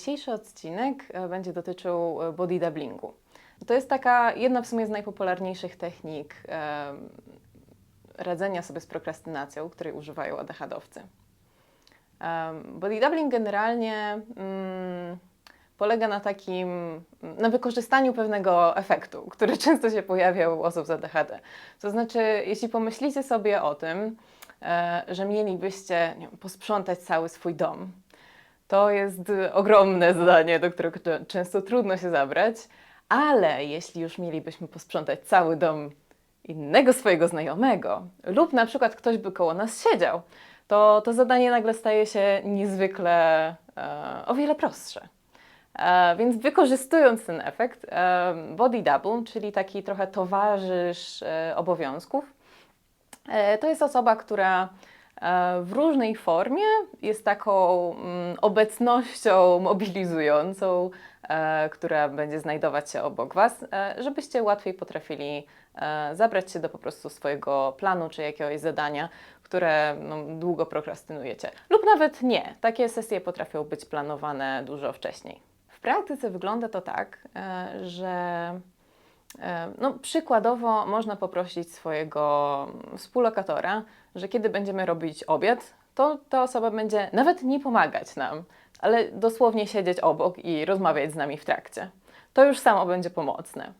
Dzisiejszy odcinek e, będzie dotyczył e, body doublingu. To jest taka jedna w sumie z najpopularniejszych technik radzenia sobie z prokrastynacją, której używają ADHD-owcy. Body doubling generalnie mm, polega na takim, na wykorzystaniu pewnego efektu, który często się pojawia u osób z ADHD. To znaczy, jeśli pomyślicie sobie o tym, e, że mielibyście nie wiem, posprzątać cały swój dom, to jest ogromne zadanie, do którego często trudno się zabrać, ale jeśli już mielibyśmy posprzątać cały dom innego swojego znajomego, lub na przykład ktoś by koło nas siedział, to to zadanie nagle staje się niezwykle e, o wiele prostsze. E, więc wykorzystując ten efekt, e, body double, czyli taki trochę towarzysz e, obowiązków, e, to jest osoba, która w różnej formie jest taką mm, obecnością mobilizującą, e, która będzie znajdować się obok Was, e, żebyście łatwiej potrafili e, zabrać się do po prostu swojego planu czy jakiegoś zadania, które no, długo prokrastynujecie. Lub nawet nie. Takie sesje potrafią być planowane dużo wcześniej. W praktyce wygląda to tak, e, że e, no, przykładowo można poprosić swojego współlokatora, że kiedy będziemy robić obiad, to ta osoba będzie nawet nie pomagać nam, ale dosłownie siedzieć obok i rozmawiać z nami w trakcie. To już samo będzie pomocne.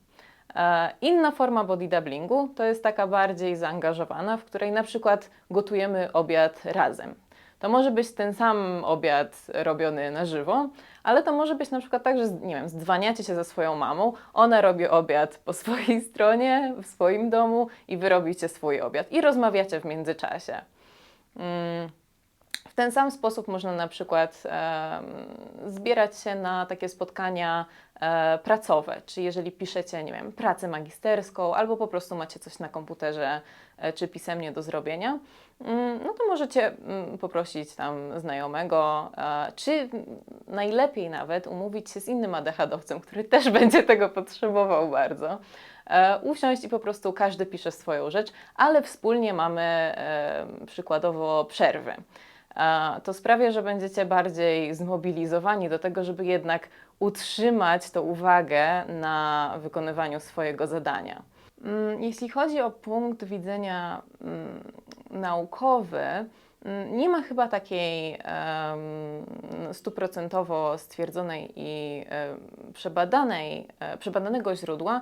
E, Inna forma body doublingu to jest taka bardziej zaangażowana, w której na przykład gotujemy obiad razem. To może być ten sam obiad robiony na żywo, ale to może być na przykład tak, że nie wiem, zdzwaniacie się ze swoją mamą, ona robi obiad po swojej stronie, w swoim domu i wy robicie swój obiad i rozmawiacie w międzyczasie. Mm. W ten sam sposób można na przykład em, zbierać się na takie spotkania e, pracowe, czy jeżeli piszecie, nie wiem, pracę magisterską, albo po prostu macie coś na komputerze, e, czy pisemnie do zrobienia, mm, no to możecie mm, poprosić tam znajomego, e, czy najlepiej nawet umówić się z innym ADHD-owcem, który też będzie tego potrzebował bardzo. E, Usiąść i po prostu każdy pisze swoją rzecz, ale wspólnie mamy e, przykładowo przerwy. To sprawia, że będziecie bardziej zmobilizowani do tego, żeby jednak utrzymać tą uwagę na wykonywaniu swojego zadania. Mm, Jeśli chodzi o punkt widzenia mm, naukowy, mm, nie ma chyba takiej stuprocentowo stwierdzonej i przebadanej, e, przebadanego źródła,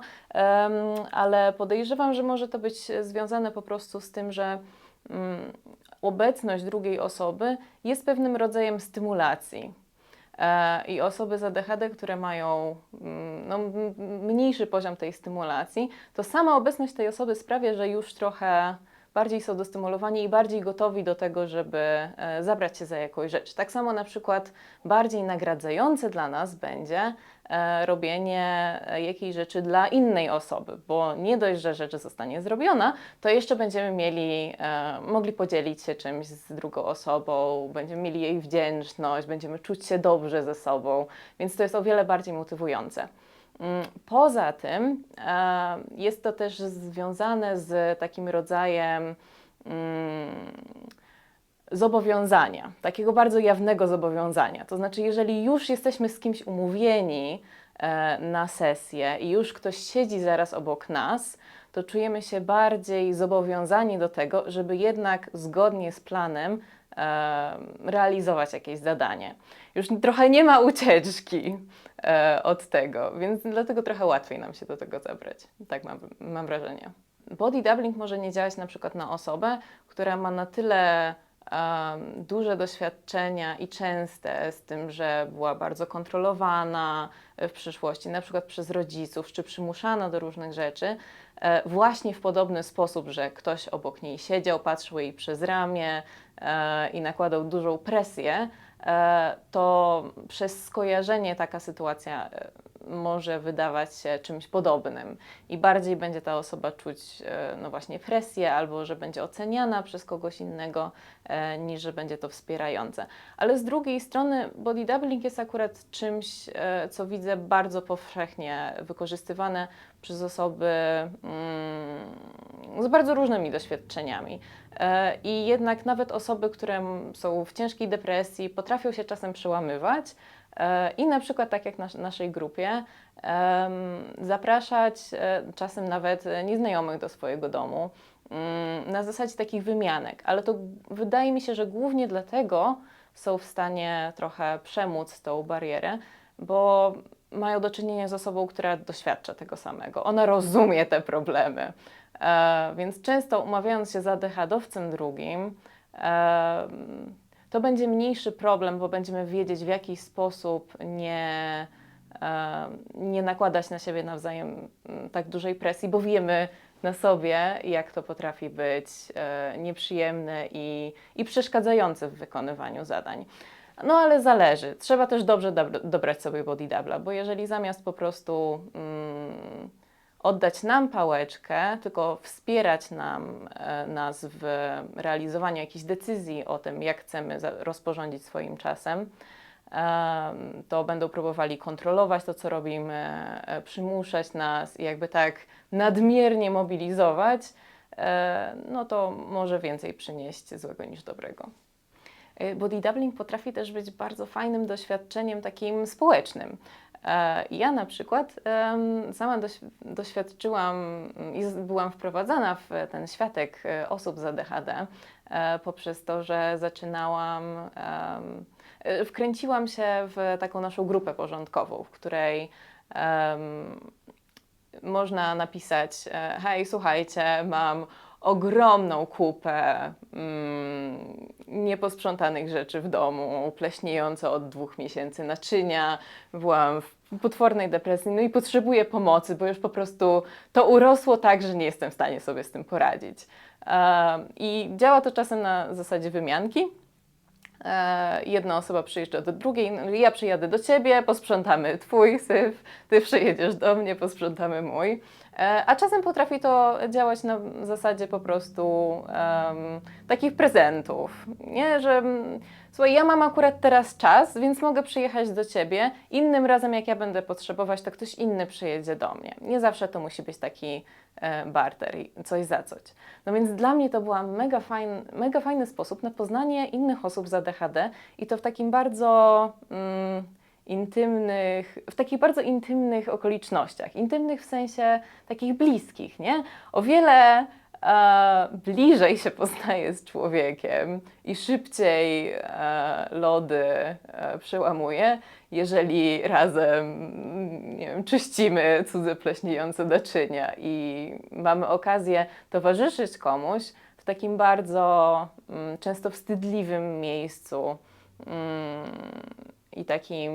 ale podejrzewam, że może to być związane po prostu z tym, że obecność drugiej osoby jest pewnym rodzajem stymulacji. E, I osoby z ADHD, które mają mm, no, mniejszy poziom tej stymulacji, to sama obecność tej osoby sprawia, że już trochę bardziej są dostymulowani i bardziej gotowi do tego, żeby e, zabrać się za jakąś rzecz. Tak samo na przykład bardziej nagradzające dla nas będzie e, robienie e, jakiejś rzeczy dla innej osoby, bo nie dość, że rzecz zostanie zrobiona, to jeszcze będziemy mieli, mogli podzielić się czymś z drugą osobą, będziemy mieli jej wdzięczność, będziemy czuć się dobrze ze sobą, więc to jest o wiele bardziej motywujące. Mm, Poza tym e, jest to też związane z takim rodzajem mm, zobowiązania, takiego bardzo jawnego zobowiązania. To znaczy, jeżeli już jesteśmy z kimś umówieni e, na sesję i już ktoś siedzi zaraz obok nas, to czujemy się bardziej zobowiązani do tego, żeby jednak zgodnie z planem e, realizować jakieś zadanie. Już trochę nie ma ucieczki od tego, więc dlatego trochę łatwiej nam się do tego zabrać. Tak mam, mam wrażenie. Body doubling może nie działać na przykład na osobę, która ma na tyle em, duże doświadczenia i częste z tym, że była bardzo kontrolowana w przyszłości, na przykład przez rodziców, czy przymuszana do różnych rzeczy, e, właśnie w podobny sposób, że ktoś obok niej siedział, patrzył jej przez ramię e, i nakładał dużą presję, e, to przez skojarzenie taka sytuacja e, może wydawać się czymś podobnym i bardziej będzie ta osoba czuć e, no właśnie presję albo że będzie oceniana przez kogoś innego e, niż że będzie to wspierające. Ale z drugiej strony body doubling jest akurat czymś, e, co widzę bardzo powszechnie wykorzystywane przez osoby mm, z bardzo różnymi doświadczeniami. I jednak nawet osoby, które są w ciężkiej depresji, potrafią się czasem przełamywać, I na przykład, tak jak w nas, naszej grupie, zapraszać e, czasem nawet e, nieznajomych do swojego domu mm, na zasadzie takich wymianek, ale to wydaje mi się, że głównie dlatego są w stanie trochę przemóc tą barierę, bo mają do czynienia z osobą, która doświadcza tego samego. Ona rozumie te problemy. E, więc często umawiając się z ADHD-owcem drugim, e, to będzie mniejszy problem, bo będziemy wiedzieć, w jaki sposób nie, nie nakładać na siebie nawzajem mm, tak dużej presji, bo wiemy na sobie, jak to potrafi być e, nieprzyjemne i, i przeszkadzające w wykonywaniu zadań. No ale zależy. Trzeba też dobrze dobr- dobrać sobie body double'a, bo jeżeli zamiast po prostu mm, oddać nam pałeczkę, tylko wspierać nam, e, nas w realizowaniu jakichś decyzji o tym, jak chcemy rozporządzić swoim czasem, em, to będą próbowali kontrolować to, co robimy, e, przymuszać nas i jakby tak nadmiernie mobilizować, e, no to może więcej przynieść złego niż dobrego. Body doubling potrafi też być bardzo fajnym doświadczeniem takim społecznym. E, Ja na przykład sama doś- doświadczyłam i byłam wprowadzana w ten światek e, osób z ADHD e, poprzez to, że zaczynałam, wkręciłam się w taką naszą grupę porządkową, w której można napisać: Hej, słuchajcie, mam ogromną kupę mm, nieposprzątanych rzeczy w domu, pleśniejące od dwóch miesięcy naczynia, byłam w potwornej depresji, no i potrzebuję pomocy, bo już po prostu to urosło tak, że nie jestem w stanie sobie z tym poradzić. I działa to czasem na zasadzie wymianki. E, jedna osoba przyjeżdża do drugiej, no, ja przyjadę do ciebie, posprzątamy twój syf, ty przyjedziesz do mnie, posprzątamy mój. E, a czasem potrafi to działać na zasadzie po prostu em, takich prezentów, nie, że mm, słuchaj, ja mam akurat teraz czas, więc mogę przyjechać do ciebie, innym razem jak ja będę potrzebować, to ktoś inny przyjedzie do mnie. Nie zawsze to musi być taki e, barter coś za coś. No więc dla mnie to była mega, fajn, mega fajny sposób na poznanie innych osób z ADHD i to w takim bardzo mm, intymnych, w takich bardzo intymnych okolicznościach. Intymnych w sensie takich bliskich, nie? O wiele e, bliżej się poznaje z człowiekiem i szybciej e, lody e, przełamuje, jeżeli razem nie wiem, czyścimy cudze pleśniejące naczynia i mamy okazję towarzyszyć komuś w takim bardzo mm, często wstydliwym miejscu mm, i takim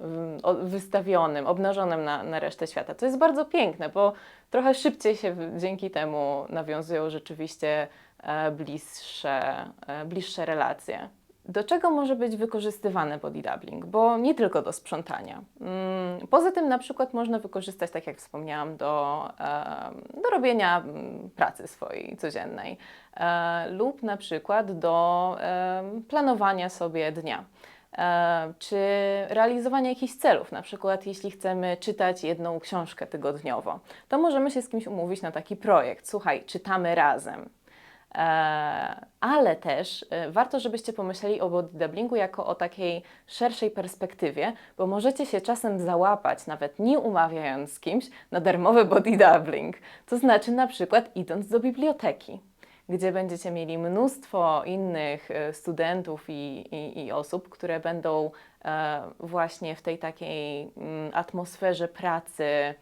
mm, wystawionym, obnażonym na, na resztę świata. To jest bardzo piękne, bo trochę szybciej się dzięki temu nawiązują rzeczywiście e, bliższe, e, bliższe relacje. Do czego może być wykorzystywany body doubling? Bo nie tylko do sprzątania. Mm, Poza tym na przykład można wykorzystać, tak jak wspomniałam, do, em, do robienia mm, pracy swojej codziennej e, lub na przykład do planowania sobie dnia. E, czy realizowania jakichś celów. Na przykład, jeśli chcemy czytać jedną książkę tygodniowo, to możemy się z kimś umówić na taki projekt. Słuchaj, czytamy razem. E, ale też e, warto, żebyście pomyśleli o body doublingu jako o takiej szerszej perspektywie, bo możecie się czasem załapać, nawet nie umawiając z kimś, na darmowy body doubling. To znaczy na przykład idąc do biblioteki gdzie będziecie mieli mnóstwo innych e, studentów i, i, i osób, które będą e, właśnie w tej takiej mm, atmosferze pracy,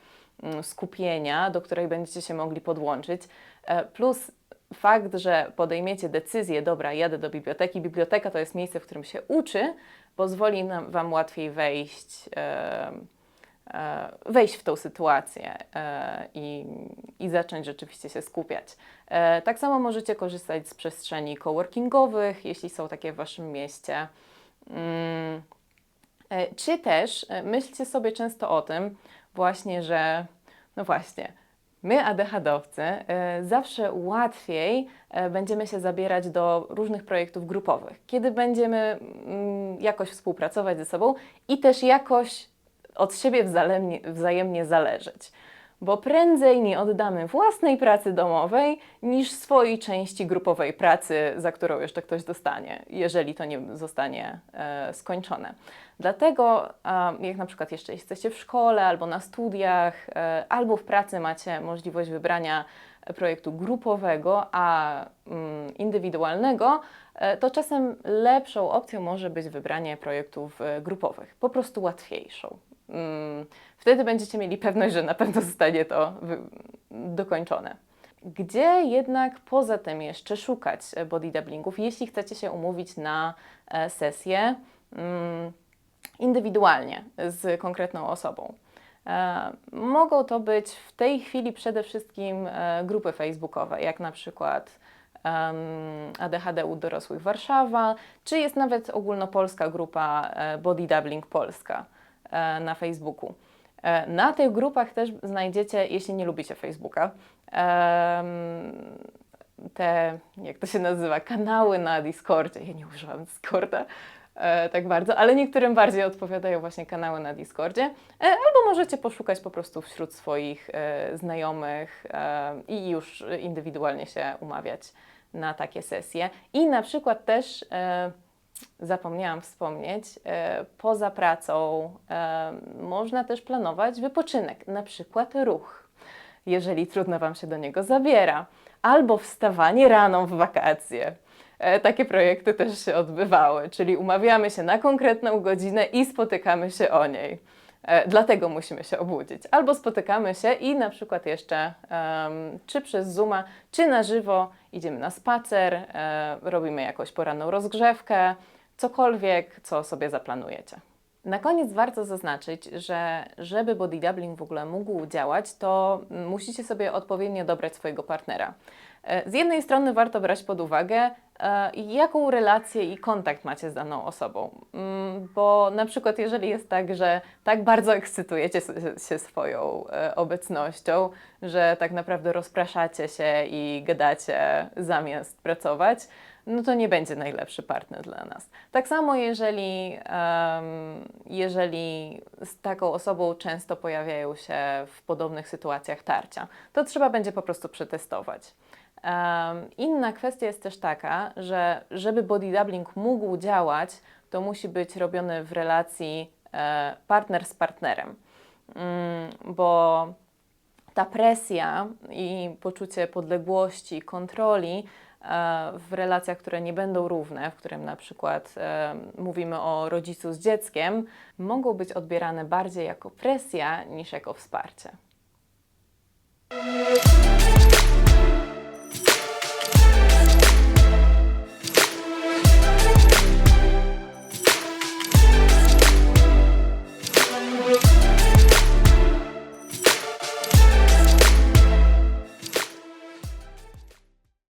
mm, skupienia, do której będziecie się mogli podłączyć. E, plus fakt, że podejmiecie decyzję, dobra, jadę do biblioteki. Biblioteka to jest miejsce, w którym się uczy, pozwoli nam, Wam łatwiej wejść. E, wejść w tą sytuację e, i, i zacząć rzeczywiście się skupiać. E, Tak samo możecie korzystać z przestrzeni coworkingowych, jeśli są takie w Waszym mieście. Mm, e, Czy też e, myślcie sobie często o tym właśnie, że no właśnie, my ADHD-owcy e, zawsze łatwiej e, będziemy się zabierać do różnych projektów grupowych, kiedy będziemy mm, jakoś współpracować ze sobą i też jakoś od siebie wzajemnie, wzajemnie zależeć. bo prędzej nie oddamy własnej pracy domowej niż swojej części grupowej pracy, za którą jeszcze ktoś dostanie, jeżeli to nie zostanie e, skończone. Dlatego, a, jak na przykład jeszcze jesteście w szkole albo na studiach, e, albo w pracy macie możliwość wybrania projektu grupowego, a mm, indywidualnego, e, to czasem lepszą opcją może być wybranie projektów e, grupowych, po prostu łatwiejszą. Mm, Wtedy będziecie mieli pewność, że na pewno zostanie to dokończone. Gdzie jednak poza tym jeszcze szukać e, body doublingów, jeśli chcecie się umówić na e, sesję mm, indywidualnie z konkretną osobą? E, Mogą to być w tej chwili przede wszystkim grupy facebookowe, jak na przykład ADHD u dorosłych Warszawa, czy jest nawet ogólnopolska grupa Body Doubling Polska na Facebooku. E, Na tych grupach też znajdziecie, jeśli nie lubicie Facebooka, te, jak to się nazywa, kanały na Discordzie. Ja nie używam Discorda e, tak bardzo, ale niektórym bardziej odpowiadają właśnie kanały na Discordzie. E, albo możecie poszukać po prostu wśród swoich e, znajomych e, i już indywidualnie się umawiać na takie sesje. I na przykład też e, zapomniałam wspomnieć, e, poza pracą e, można też planować wypoczynek, na przykład ruch, jeżeli trudno Wam się do niego zabiera, albo wstawanie rano w wakacje. E, Takie projekty też się odbywały, czyli umawiamy się na konkretną godzinę i spotykamy się o niej. E, Dlatego musimy się obudzić. Albo spotykamy się i na przykład jeszcze czy przez Zooma, czy na żywo idziemy na spacer, e, robimy jakąś poranną rozgrzewkę, cokolwiek, co sobie zaplanujecie. Na koniec warto zaznaczyć, że żeby body doubling w ogóle mógł działać, to musicie sobie odpowiednio dobrać swojego partnera. E, Z jednej strony warto brać pod uwagę, e, jaką relację i kontakt macie z daną osobą. Mm, Bo na przykład, jeżeli jest tak, że tak bardzo ekscytujecie się swoją e, obecnością, że tak naprawdę rozpraszacie się i gadacie zamiast pracować, no to nie będzie najlepszy partner dla nas. Tak samo, jeżeli, jeżeli z taką osobą często pojawiają się w podobnych sytuacjach tarcia, to trzeba będzie po prostu przetestować. Inna kwestia jest też taka, że żeby body doubling mógł działać, to musi być robiony w relacji e, partner z partnerem, Mm, bo ta presja i poczucie podległości, kontroli e, w relacjach, które nie będą równe, w którym na przykład e, mówimy o rodzicu z dzieckiem, mogą być odbierane bardziej jako presja niż jako wsparcie.